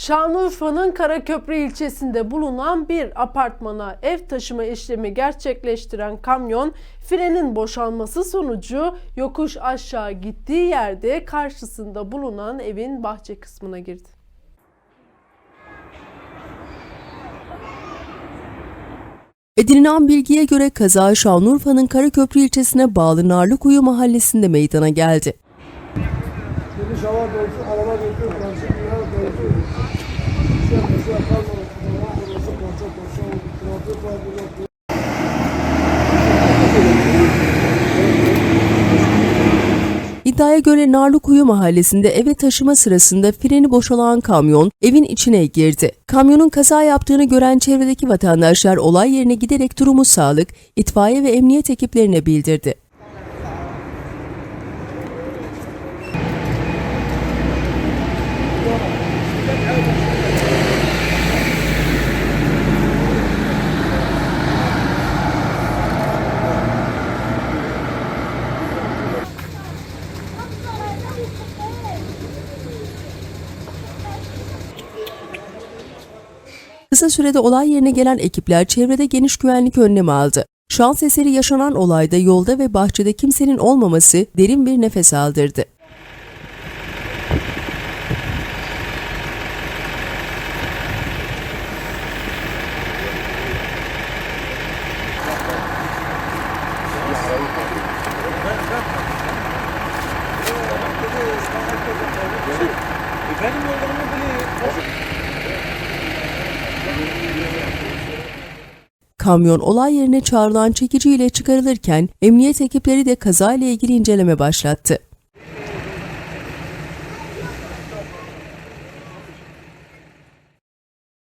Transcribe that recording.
Şanlıurfa'nın Karaköprü ilçesinde bulunan bir apartmana ev taşıma işlemi gerçekleştiren kamyon frenin boşalması sonucu yokuş aşağı gittiği yerde karşısında bulunan evin bahçe kısmına girdi. Edinilen bilgiye göre kaza Şanlıurfa'nın Karaköprü ilçesine bağlı Narlıkuyu mahallesinde meydana geldi. Geniş hava araba bekliyor. İddiaya göre Narlıkuyu mahallesinde eve taşıma sırasında freni boşalan kamyon evin içine girdi. Kamyonun kaza yaptığını gören çevredeki vatandaşlar olay yerine giderek durumu sağlık, itfaiye ve emniyet ekiplerine bildirdi. Kısa sürede olay yerine gelen ekipler çevrede geniş güvenlik önlemi aldı. Şans eseri yaşanan olayda yolda ve bahçede kimsenin olmaması derin bir nefes aldırdı. Kamyon olay yerine çağrılan çekiciyle çıkarılırken emniyet ekipleri de kazayla ilgili inceleme başlattı.